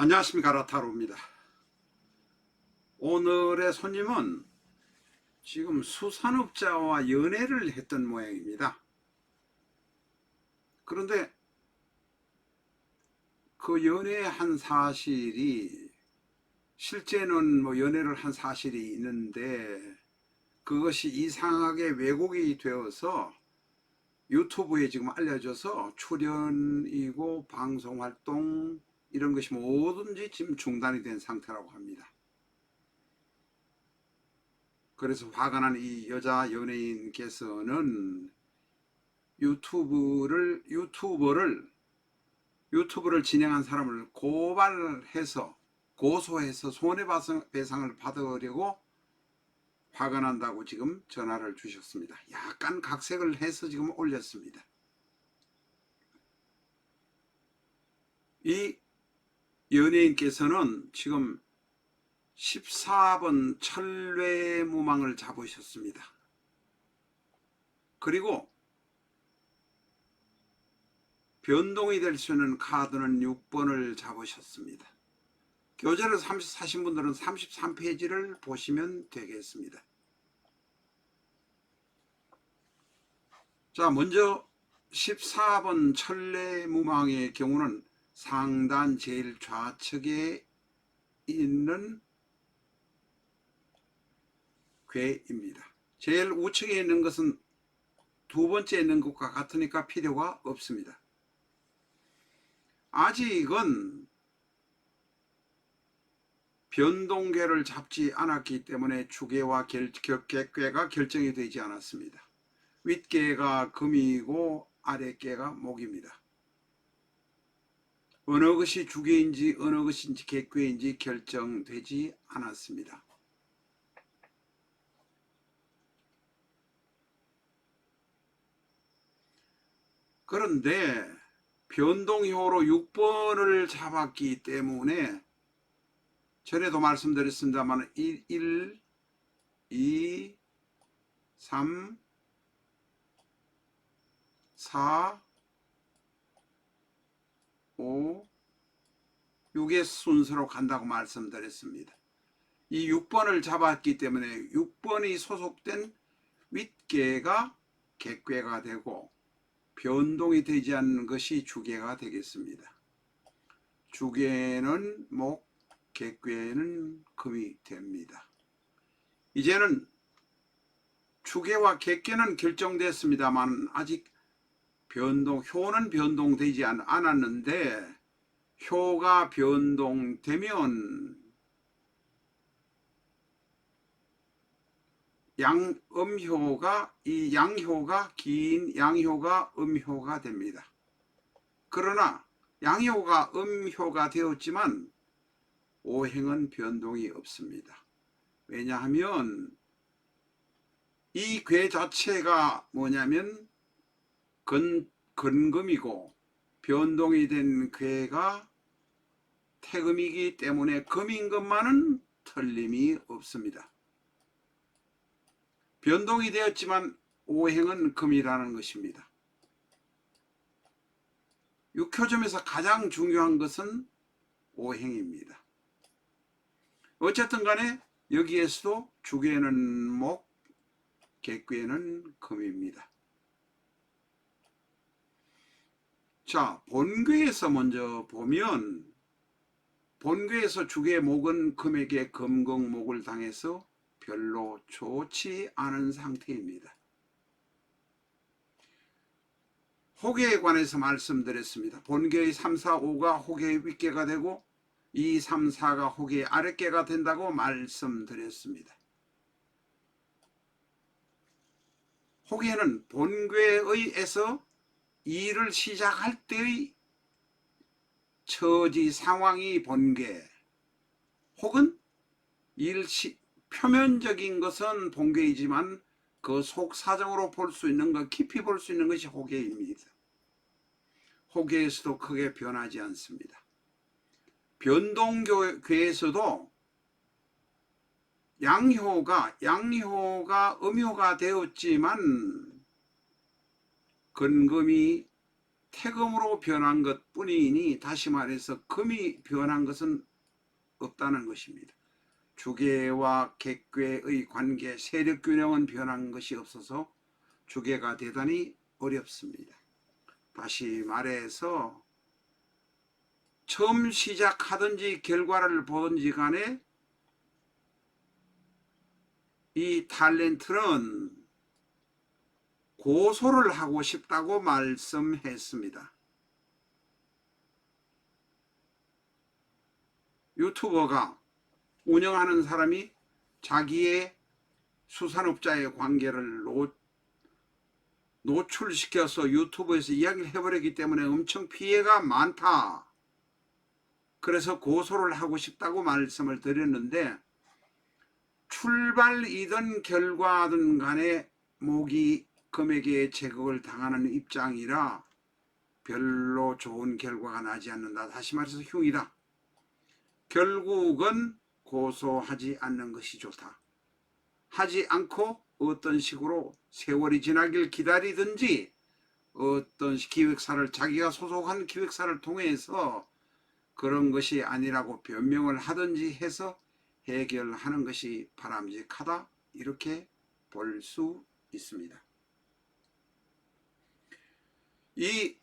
안녕하십니까 라타로입니다. 오늘의 손님은 지금 수산업자와 연애를 했던 모양입니다. 그런데 그 연애한 사실이 실제는 뭐 연애를 한 사실이 있는데 그것이 이상하게 왜곡이 되어서 유튜브에 지금 알려져서 출연이고 방송 활동 이런 것이 뭐든지 지금 중단이 된 상태라고 합니다. 그래서 화가 난 이 여자 연예인께서는 유튜브를 유튜버를 유튜브를 진행한 사람을 고발해서 고소해서 손해배상을 받으려고 화가 난다고 지금 전화를 주셨습니다. 약간 각색을 해서 지금 올렸습니다. 이 연예인께서는 지금 14번 철뇌무망을 잡으셨습니다. 그리고 변동이 될 수 있는 카드는 6번을 잡으셨습니다. 교재를 30 사신 분들은 33페이지를 보시면 되겠습니다. 자, 먼저 14번 철뇌무망의 경우는 상단 제일 좌측에 있는 괴입니다. 제일 우측에 있는 것은 두 번째 있는 것과 같으니까 필요가 없습니다. 아직은 변동계를 잡지 않았기 때문에 주계와 결, 결, 객괴가 결정이 되지 않았습니다. 윗계가 금이고 아랫계가 목입니다. 어느 것이 주계인지 어느 것인지 객괴인지 결정되지 않았습니다. 그런데 변동효로 6번을 잡았기 때문에 전에도 말씀드렸습니다만 1, 1 2, 3, 4, 5, 6의 순서로 간다고 말씀드렸습니다. 이 6번을 잡았기 때문에 6번이 소속된 윗계가 객괴가 되고 변동이 되지 않는 것이 주계가 되겠습니다. 주계는 목, 객괴는 금이 됩니다. 이제는 주계와 객괴는 결정됐습니다만 아직 변동, 효는 변동되지 않, 않았는데 효가 변동되면 양 음효가 이 양효가 긴 양효가 음효가 됩니다. 그러나 양효가 음효가 되었지만 오행은 변동이 없습니다. 왜냐하면 이 괴 자체가 뭐냐면 근, 근금이고 변동이 된 괴가 태금이기 때문에 금인 것만은 틀림이 없습니다. 변동이 되었지만 오행은 금이라는 것입니다. 육효점에서 가장 중요한 것은 오행입니다. 어쨌든 간에 여기에서도 주계는 목, 객괴는 금입니다. 자, 본궤에서 먼저 보면 본궤에서 주의 목은 금에게 금극목을 당해서 별로 좋지 않은 상태입니다. 호계에 관해서 말씀드렸습니다. 본계의 3, 4, 5가 호계의 윗계가 되고 2, 3, 4가 호계의 아랫계가 된다고 말씀드렸습니다. 호계는 본궤의에서 일을 시작할 때의 처지 상황이 본궤 혹은 일시 표면적인 것은 본궤이지만 그 속사정으로 볼 수 있는 것, 깊이 볼 수 있는 것이 호계입니다. 호계에서도 크게 변하지 않습니다. 변동교에서도 양효가 양효가 음효가 되었지만 근금이 태금으로 변한 것 뿐이니 다시 말해서 금이 변한 것은 없다는 것입니다. 주계와 객괴의 관계, 세력 균형은 변한 것이 없어서 주계가 대단히 어렵습니다. 다시 말해서 처음 시작하든지 결과를 보든지 간에 이 탤런트는 고소를 하고 싶다고 말씀했습니다. 유튜버가 운영하는 사람이 자기의 수산업자의 관계를 노, 노출시켜서 유튜브에서 이야기를 해버리기 때문에 엄청 피해가 많다. 그래서 고소를 하고 싶다고 말씀을 드렸는데 출발이든 결과든 간에 목이 금액에 제거를 당하는 입장이라 별로 좋은 결과가 나지 않는다. 다시 말해서 흉이다. 결국은 고소하지 않는 것이 좋다. 하지 않고 어떤 식으로 세월이 지나길 기다리든지 어떤 기획사를 자기가 소속한 기획사를 통해서 그런 것이 아니라고 변명을 하든지 해서 해결하는 것이 바람직하다 이렇게 볼 수 있습니다. 이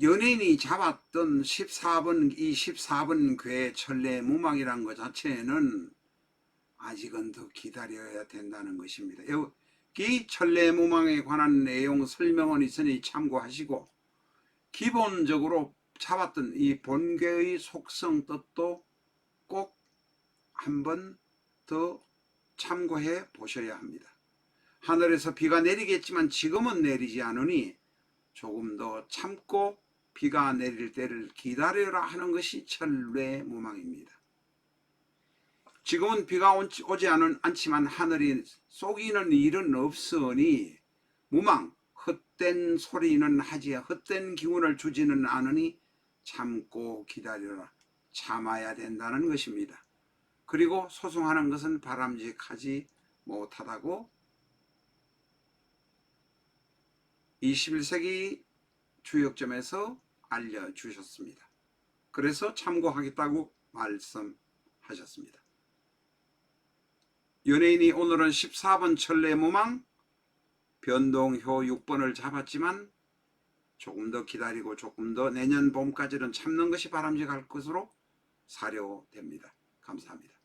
연예인이 잡았던 14번 이 14번 괴 천례 무망이란 것 자체는 아직은 더 기다려야 된다는 것입니다. 여기 천례 무망에 관한 내용 설명은 있으니 참고하시고 기본적으로 잡았던 이 본괴의 속성 뜻도 꼭 한번 더 참고해 보셔야 합니다. 하늘에서 비가 내리겠지만 지금은 내리지 않으니 조금 더 참고 비가 내릴 때를 기다려라 하는 것이 천례 무망입니다. 지금은 비가 오지 않지만 하늘이 쏘기는 일은 없으니 무망 헛된 소리는 하지 헛된 기운을 주지는 않으니 참고 기다려라 참아야 된다는 것입니다. 그리고 소송하는 것은 바람직하지 못하다고 21세기 주역점에서 알려주셨습니다. 그래서 참고하겠다고 말씀하셨습니다. 연예인이 오늘은 14번 천례무망 변동효 6번을 잡았지만 조금 더 기다리고 조금 더 내년 봄까지는 참는 것이 바람직할 것으로 사료됩니다. 감사합니다.